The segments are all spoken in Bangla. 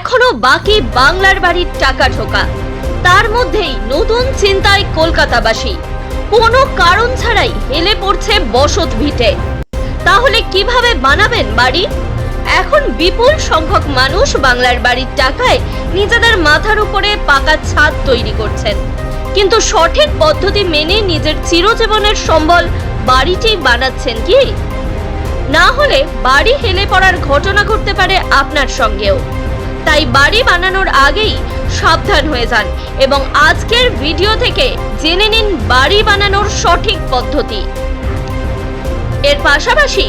এখনও বাকি বাংলার বাড়ির টাকা ঢোকা। তার মধ্যেই নতুন চিন্তায় কলকাতাবাসী। কোনো কারণ ছাড়াই হেলে পড়ছে বসত ভিটে। তাহলে কীভাবে বানাবেন বাড়ি? এখন বিপুল সংখ্যক মানুষ বাংলার বাড়ির টাকায় নিজেদের মাথার উপরে পাকা ছাদ তৈরি করছেন। কিন্তু সঠিক পদ্ধতি মেনে নিজের চিরজীবনের সম্বল বাড়িটি বানাচ্ছেন কি? না হলে বাড়ি হেলে পড়ার ঘটনা ঘটতে পারে আপনার সঙ্গেও। তাই বাড়ি বানানোর আগেই সাবধান হয়ে যান এবং আজকের ভিডিও থেকে জেনে নিন বাড়ি বানানোর সঠিক পদ্ধতি। এর পাশাপাশি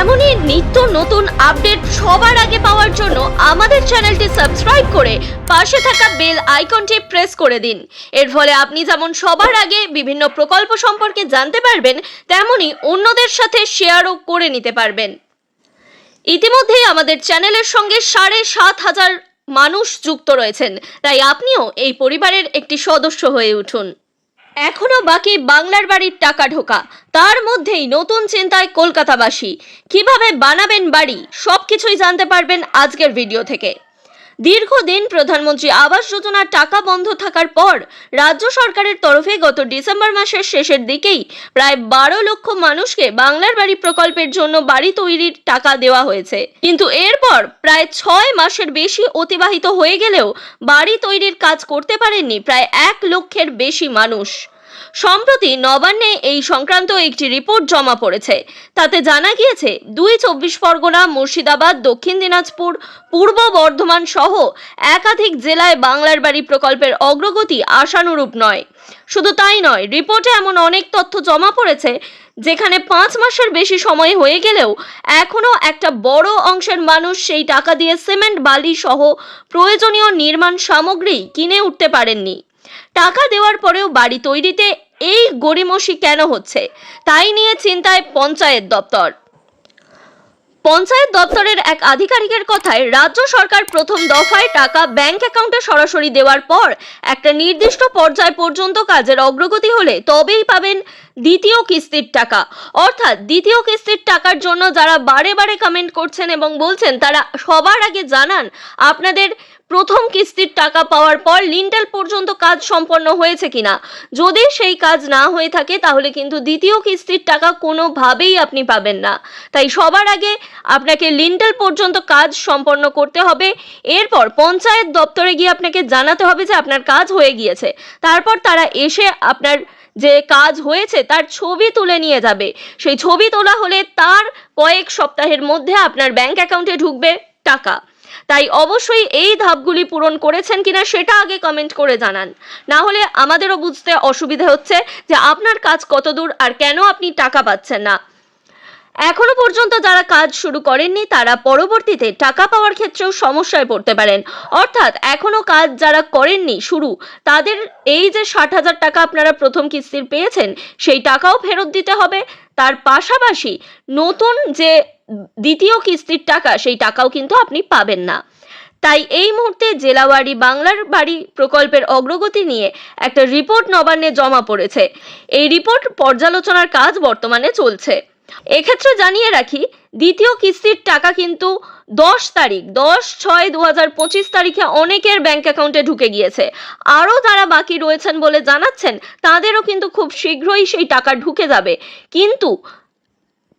এমনই নিত্য নতুন আপডেট সবার আগে পাওয়ার জন্য আমাদের চ্যানেলটি সাবস্ক্রাইব করে পাশে থাকা বেল আইকনটি প্রেস করে দিন। এর ফলে আপনি যেমন সবার আগে বিভিন্ন প্রকল্প সম্পর্কে জানতে পারবেন তেমনি অন্যদের সাথে শেয়ারও করে নিতে পারবেন। ইতিমধ্যেই আমাদের চ্যানেলের সঙ্গে সাড়ে সাত হাজার মানুষ যুক্ত রয়েছেন। তাই আপনিও এই পরিবারের একটি সদস্য হয়ে উঠুন। এখনও বাকি বাংলার বাড়ির টাকা ঢোকা। তার মধ্যেই নতুন চিন্তায় কলকাতাবাসী। কীভাবে বানাবেন বাড়ি, সবকিছুই জানতে পারবেন আজকের ভিডিও থেকে। দীর্ঘদিন প্রধানমন্ত্রী আবাস যোজনার টাকা বন্ধ থাকার পর রাজ্য সরকারের তরফে গত ডিসেম্বর মাসের শেষের দিকেই প্রায় বারো লক্ষ মানুষকে বাংলার বাড়ি প্রকল্পের জন্য বাড়ি তৈরির টাকা দেওয়া হয়েছে। কিন্তু এরপর প্রায় ছয় মাসের বেশি অতিবাহিত হয়ে গেলেও বাড়ি তৈরির কাজ করতে পারেননি প্রায় এক লক্ষের বেশি মানুষ। সম্প্রতি নবান্নে এই সংক্রান্ত একটি রিপোর্ট জমা পড়েছে। তাতে জানা গিয়েছে, দুই চব্বিশ পরগনা, মুর্শিদাবাদ, দক্ষিণ দিনাজপুর, পূর্ব বর্ধমান সহ একাধিক জেলায় বাংলার বাড়ি প্রকল্পের অগ্রগতি আশানুরূপ নয়। শুধু তাই নয়, রিপোর্টে এমন অনেক তথ্য জমা পড়েছে, যেখানে পাঁচ মাসের বেশি সময় হয়ে গেলেও এখনও একটা বড় অংশের মানুষ সেই টাকা দিয়ে সিমেন্ট, বালি সহ প্রয়োজনীয় নির্মাণ সামগ্রী কিনে উঠতে পারেননি। টাকা দেওয়ার পরেও বাড়ি তৈরিতে এই গড়িমসি কেন হচ্ছে? তাই নিয়ে চিন্তায় পঞ্চায়েত দপ্তর। পঞ্চায়েত দপ্তরের এক আধিকারিকের কথায় রাজ্য সরকার প্রথম দফায় টাকা ব্যাংক অ্যাকাউন্টে সরাসরি দেওয়ার পর একটা নির্দিষ্ট পর্যায় পর্যন্ত কাজের অগ্রগতি হলে তবেই পাবেন দ্বিতীয় কিস্তির টাকা। অর্থাৎ দ্বিতীয় কিস্তির টাকার জন্য যারা বারে বারে কমেন্ট করছেন এবং বলছেন, তারা সবার আগে জানান আপনাদের প্রথম কিস্তির টাকা পাওয়ার পর লিন্টেল পর্যন্ত কাজ সম্পন্ন হয়েছে কিনা? যদি সেই কাজ না হয়ে থাকে, তাহলে কিন্তু দ্বিতীয় কিস্তির টাকা কোনোভাবেই আপনি পাবেন না। তাই সবার আগে আপনাকে লিন্টেল পর্যন্ত কাজ সম্পন্ন করতে হবে। এরপর পঞ্চায়েত দপ্তরে গিয়ে আপনাকে জানাতে হবে যে আপনার কাজ হয়ে গিয়েছে। তারপর তারা এসে আপনার যে কাজ হয়েছে, তার ছবি তুলে নিয়ে যাবে। সেই ছবি তোলা হলে তার কয়েক সপ্তাহের মধ্যে আপনার ব্যাংক অ্যাকাউন্টে ঢুকবে টাকা। তাই অবশ্যই এই ধাপগুলি পূরণ করেছেন কিনা সেটা আগে কমেন্ট করে জানান। না হলে আমাদেরও বুঝতে অসুবিধা হচ্ছে যে আপনার কাজ কতদূর আর কেন আপনি টাকা পাচ্ছেন না। এখনও পর্যন্ত যারা কাজ শুরু করেননি, তারা পরবর্তীতে টাকা পাওয়ার ক্ষেত্রেও সমস্যায় পড়তে পারেন। অর্থাৎ এখনও কাজ যারা করেননি শুরু, তাদের এই যে ষাট হাজার টাকা আপনারা প্রথম কিস্তির পেয়েছেন, সেই টাকাও ফেরত দিতে হবে। তার পাশাপাশি নতুন যে দ্বিতীয় কিস্তির টাকা, সেই টাকাও কিন্তু আপনি পাবেন না। তাই এই মুহূর্তে জেলাওয়ারি বাংলার বাড়ি প্রকল্পের অগ্রগতি নিয়ে একটা রিপোর্ট নবান্নে জমা পড়েছে। এই রিপোর্ট পর্যালোচনার কাজ বর্তমানে চলছে। এক্ষেত্রে জানিয়ে রাখি, দ্বিতীয় কিস্তির টাকা কিন্তু দশ তারিখ, দশ ছয় দু হাজার পঁচিশ তারিখে অনেকের ব্যাংক অ্যাকাউন্টে ঢুকে গিয়েছে। আরও যারা বাকি রয়েছেন বলে জানাচ্ছেন, তাদেরও কিন্তু খুব শীঘ্রই সেই টাকা ঢুকে যাবে। কিন্তু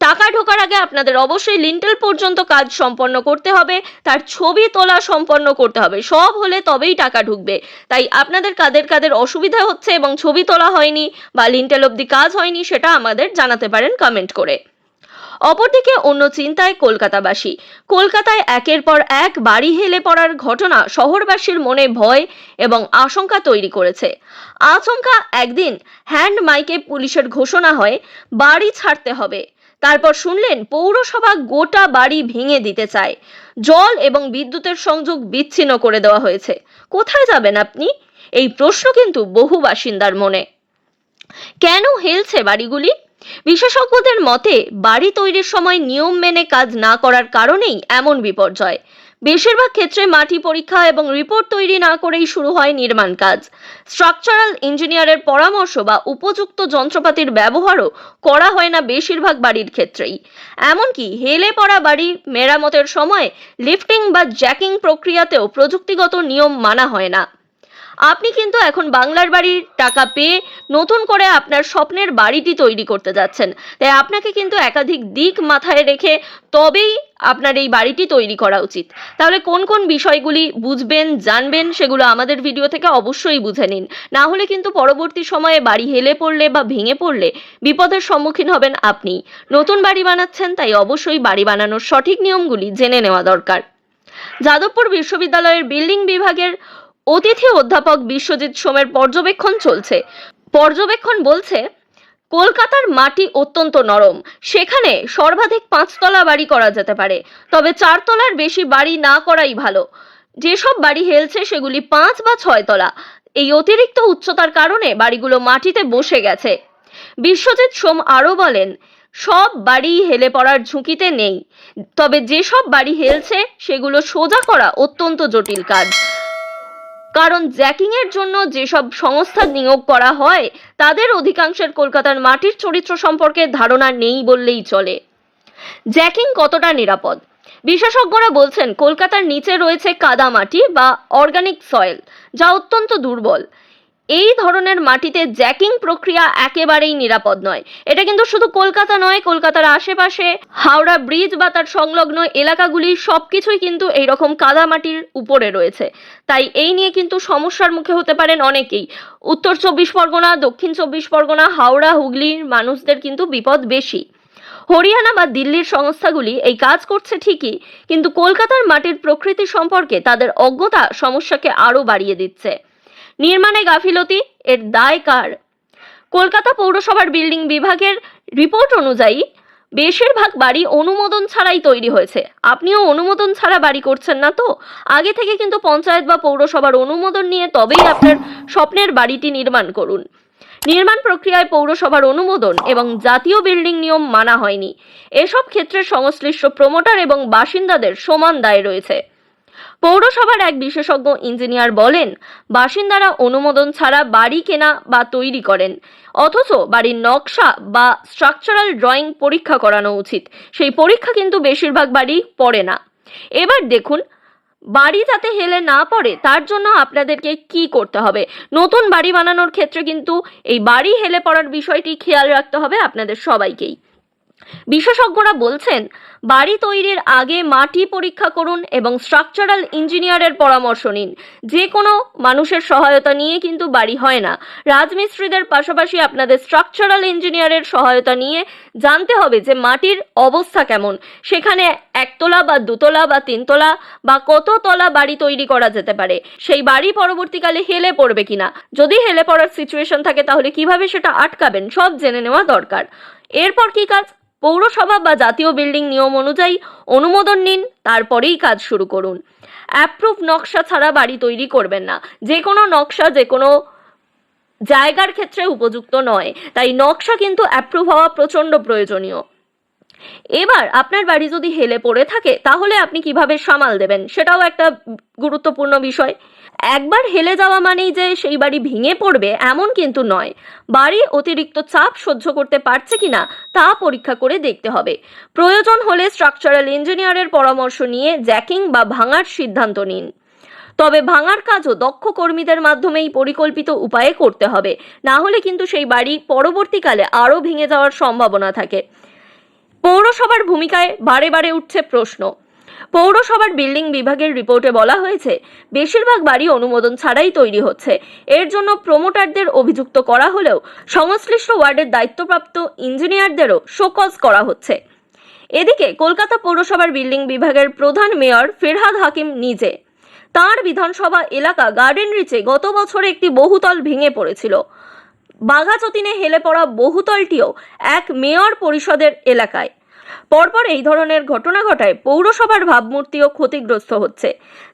টাকা ঢোকার আগে আপনাদের অবশ্যই লিন্টেল পর্যন্ত কাজ সম্পন্ন করতে হবে, তার ছবি তোলা সম্পন্ন করতে হবে, সব হলে তবেই টাকা ঢুকবে। তাই আপনাদের কাদের কাদের অসুবিধা হচ্ছে এবং ছবি তোলা হয়নি বা লিন্টেল অবধি কাজ হয়নি সেটা আমাদের জানাতে পারেন কমেন্ট করে। অপরদিকে অন্য চিন্তায় কলকাতাবাসী। কলকাতায় একের পর এক বাড়ি হেলে পড়ার ঘটনা শহরবাসীর মনে ভয় এবং আশঙ্কা তৈরি করেছে। আশঙ্কা একদিন হ্যান্ড মাইকে পুলিশের ঘোষণা হয়, বাড়ি ছাড়তে হবে। তারপর শুনলেন পৌরসভা গোটা বাড়ি ভেঙে দিতে চায়। জল এবং বিদ্যুতের সংযোগ বিচ্ছিন্ন করে দেওয়া হয়েছে। কোথায় যাবেন আপনি? এই প্রশ্ন কিন্তু বহু বাসিন্দার মনে। কেন হেলছে বাড়িগুলি? বিশেষজ্ঞদের মতে, বাড়ি তৈরির সময় নিয়ম মেনে কাজ না করার কারণেই এমন বিপর্যয়। বেশিরভাগ ক্ষেত্রে মাটি পরীক্ষা এবং রিপোর্ট তৈরি না করেই শুরু হয় নির্মাণ কাজ। স্ট্রাকচারাল ইঞ্জিনিয়ারের পরামর্শ বা উপযুক্ত যন্ত্রপাতির ব্যবহারও করা হয় না বেশিরভাগ বাড়ির ক্ষেত্রেই। এমনকি হেলে পড়া বাড়ি মেরামতের সময় লিফটিং বা জ্যাকিং প্রক্রিয়াতেও প্রযুক্তিগত নিয়ম মানা হয় না। আপনি কিন্তু এখন বাংলার বাড়ির টাকা পেয়ে নতুন করে আপনার স্বপ্নের বাড়িটি তৈরি করতে যাচ্ছেন। তাই আপনাকে কিন্তু একাধিক দিক মাথায় রেখে তবেই আপনার এই বাড়িটি তৈরি করা উচিত। তাহলে কোন কোন বিষয়গুলি বুঝবেন, জানবেন সেগুলো আমাদের ভিডিও থেকে অবশ্যই বুঝে নিন। না হলে কিন্তু পরবর্তী সময়ে বাড়ি হেলে পড়লে বা ভেঙে পড়লে বিপদের সম্মুখীন হবেন আপনি। নতুন বাড়ি বানাচ্ছেন, তাই অবশ্যই বাড়ি বানানোর সঠিক নিয়মগুলি জেনে নেওয়া দরকার। যাদবপুর বিশ্ববিদ্যালয়ের বিল্ডিং বিভাগের অতিথি অধ্যাপক বিশ্বজিৎ সোমের পর্যবেক্ষণ চলছে। পর্যবেক্ষণ বলছে, কলকাতার মাটি অত্যন্ত নরম। সেখানে সর্বাধিক পাঁচতলা বাড়ি করা যেতে পারে। তবে চারতলার বেশি বাড়ি না করাই ভালো। যেসব বাড়ি হেলছে সেগুলি পাঁচ বা ছয় তলা এই অতিরিক্ত উচ্চতার কারণে বাড়িগুলো মাটিতে বসে গেছে। বিশ্বজিৎ সোম আরও বলেন, সব বাড়ি হেলে পড়ার ঝুঁকিতে নেই। তবে যেসব বাড়ি হেলছে সেগুলো সোজা করা অত্যন্ত জটিল কাজ। কারণ জ্যাকিং এর জন্য যেসব সংস্থা নিয়োগ করা হয়, তাদের অধিকাংশের কলকাতার মাটির চরিত্র সম্পর্কে ধারণা নেই বললেই চলে। জ্যাকিং কতটা নিরাপদ? বিশেষজ্ঞরা বলছেন, কলকাতার নিচে রয়েছে কাদামাটি বা অর্গানিক সয়েল, যা অত্যন্ত দুর্বল। এই ধরনের মাটিতে জ্যাকিং প্রক্রিয়া একেবারেই নিরাপদ নয়। এটা কিন্তু শুধু কলকাতা নয়, কলকাতার আশেপাশে, হাওড়া ব্রিজ বা তার সংলগ্ন এলাকাগুলি সবকিছুই কিন্তু এইরকম কাদামাটির উপরে রয়েছে। তাই এই নিয়ে কিন্তু সমস্যার মুখে হতে পারেন অনেকেই। উত্তর চব্বিশ পরগনা, দক্ষিণ চব্বিশ পরগনা, হাওড়া, হুগলির মানুষদের কিন্তু বিপদ বেশি। হরিয়ানা বা দিল্লির সংস্থাগুলি এই কাজ করছে ঠিকই, কিন্তু কলকাতার মাটির প্রকৃতি সম্পর্কে তাদের অজ্ঞতা সমস্যাকে আরও বাড়িয়ে দিচ্ছে। নির্মাণে গাফিলতি, এর দায় কার? কলকাতা পৌরসভার বিল্ডিং বিভাগের রিপোর্ট অনুযায়ী, বেশিরভাগ বাড়ি অনুমোদন ছাড়াই তৈরি হয়েছে। আপনিও অনুমোদন ছাড়া বাড়ি করছেন না তো? আগে থেকে কিন্তু পঞ্চায়েত বা পৌরসভার অনুমোদন নিয়ে তবেই আপনার স্বপ্নের বাড়িটি নির্মাণ করুন। নির্মাণ প্রক্রিয়ায় পৌরসভার অনুমোদন এবং জাতীয় বিল্ডিং নিয়ম মানা হয়নি। এসব ক্ষেত্রে সংশ্লিষ্ট প্রমোটার এবং বাসিন্দাদের সমান দায় রয়েছে। পৌরসভার এক বিশেষজ্ঞ ইঞ্জিনিয়ার বলেন, বাসিন্দারা অনুমোদন ছাড়া বাড়ি কেনা বা তৈরি করেন, অথচ বাড়ির নকশা বা স্ট্রাকচারাল ড্রয়িং পরীক্ষা করানো উচিত। সেই পরীক্ষা কিন্তু বেশিরভাগ বাড়ি পড়ে না। এবার দেখুন, বাড়ি যাতে হেলে না পড়ে, তার জন্য আপনাদেরকে কি করতে হবে? নতুন বাড়ি বানানোর ক্ষেত্রে কিন্তু এই বাড়ি হেলে পড়ার বিষয়টি খেয়াল রাখতে হবে আপনাদের সবাইকেই। বিশেষজ্ঞরা বলছেন, বাড়ি তৈরির আগে মাটি পরীক্ষা করুন এবং স্ট্রাকচারাল ইঞ্জিনিয়ারের পরামর্শ নিন। যে কোনো মানুষের সহায়তা নিয়ে কিন্তু বাড়ি হয় না। রাজমিস্ত্রিদের পাশাপাশি আপনাদের স্ট্রাকচারাল ইঞ্জিনিয়ারের সহায়তা নিয়ে জানতে হবে যে মাটির অবস্থা কেমন। সেখানে একতলা বা দুতলা বা তিনতলা বা কত তলা বাড়ি তৈরি করা যেতে পারে, সেই বাড়ি পরবর্তীকালে হেলে পড়বে কিনা। যদি হেলে পড়ার সিচুয়েশন থাকে, তাহলে কীভাবে সেটা আটকাবেন, সব জেনে নেওয়া দরকার। এরপর কি কাজ? পৌরসভা বা জাতীয় বিল্ডিং নিয়ম অনুযায়ী অনুমোদন নিন, তারপরেই কাজ শুরু করুন। অ্যাপ্রুভ নকশা ছাড়া বাড়ি তৈরি করবেন না। যে কোনো নকশা, যে কোনো জায়গার ক্ষেত্রে উপযুক্ত নয়। তাই নকশা কিন্তু অ্যাপ্রুভ হওয়া প্রচণ্ড প্রয়োজনীয়। এবার আপনার বাড়ি যদি হেলে পড়ে থাকে, তাহলে আপনি কীভাবে সামাল দেবেন? সেটাও একটা গুরুত্বপূর্ণ বিষয়। একবার হেলে যাওয়া মানেই যে সেই বাড়ি ভেঙে পড়বে, এমন কিন্তু নয়। বাড়ি অতিরিক্ত চাপ সহ্য করতে পারছে কিনা, তা পরীক্ষা করে দেখতে হবে। প্রয়োজন হলে স্ট্রাকচারাল ইঞ্জিনিয়ারের পরামর্শ নিয়ে জ্যাকিং বা ভাঙার সিদ্ধান্ত নিন। তবে ভাঙার কাজও দক্ষ কর্মীদের মাধ্যমেই পরিকল্পিত উপায়ে করতে হবে। না হলে কিন্তু সেই বাড়ি পরবর্তীকালে আরও ভেঙে যাওয়ার সম্ভাবনা থাকে। পৌরসভার ভূমিকায় বারে বারে উঠছে প্রশ্ন। পৌরসভার বিল্ডিং বিভাগের রিপোর্টে বলা হয়েছে, বেশিরভাগ বাড়ি অনুমোদন ছাড়াই তৈরি হচ্ছে। এর জন্য প্রমোটারদের অভিযুক্ত করা হলেও সংশ্লিষ্ট ওয়ার্ডের দায়িত্বপ্রাপ্ত ইঞ্জিনিয়ারদেরও শোকজ করা হচ্ছে। এদিকে কলকাতা পৌরসভার বিল্ডিং বিভাগের প্রধান মেয়র ফিরহাদ হাকিম নিজে। তার বিধানসভা এলাকা গার্ডেন রিচে গত বছর একটি বহুতল ভেঙে পড়েছিল। বাঘাযতীনে হেলে পড়া বহুতলটিও এক মেয়র পরিষদের এলাকায়। পরপর এই ধরনের ঘটনা ঘটায় পৌরসভার ভাবমূর্তিও ক্ষতিগ্রস্ত হচ্ছে।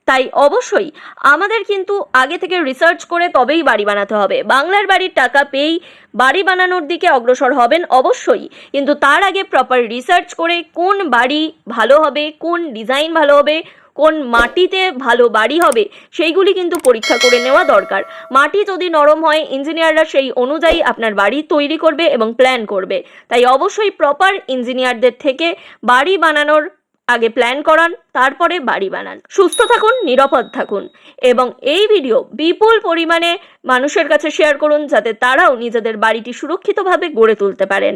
তাই অবশ্যই আমাদের কিন্তু আগে থেকে রিসার্চ করে তবেই বাড়ি বানাতে হবে। বাংলার বাড়ির টাকা পেয়েই বাড়ি বানানোর দিকে অগ্রসর হবেন অবশ্যই। কিন্তু তার আগে প্রপার রিসার্চ করে কোন বাড়ি ভালো হবে, কোন ডিজাইন ভালো হবে কোন মাটিতে ভালো বাড়ি হবে সেইগুলি কিন্তু পরীক্ষা করে নেওয়া দরকার। মাটি যদি নরম হয়, ইঞ্জিনিয়াররা সেই অনুযায়ী আপনার বাড়ি তৈরি করবে এবং প্ল্যান করবে। তাই অবশ্যই প্রপার ইঞ্জিনিয়ারদের থেকে বাড়ি বানানোর আগে প্ল্যান করান, তারপরে বাড়ি বানান। সুস্থ থাকুন, নিরাপদ থাকুন। এবং এই ভিডিও বিপুল পরিমাণে মানুষের কাছে শেয়ার করুন, যাতে তারাও নিজেদের বাড়িটি সুরক্ষিতভাবে গড়ে তুলতে পারেন।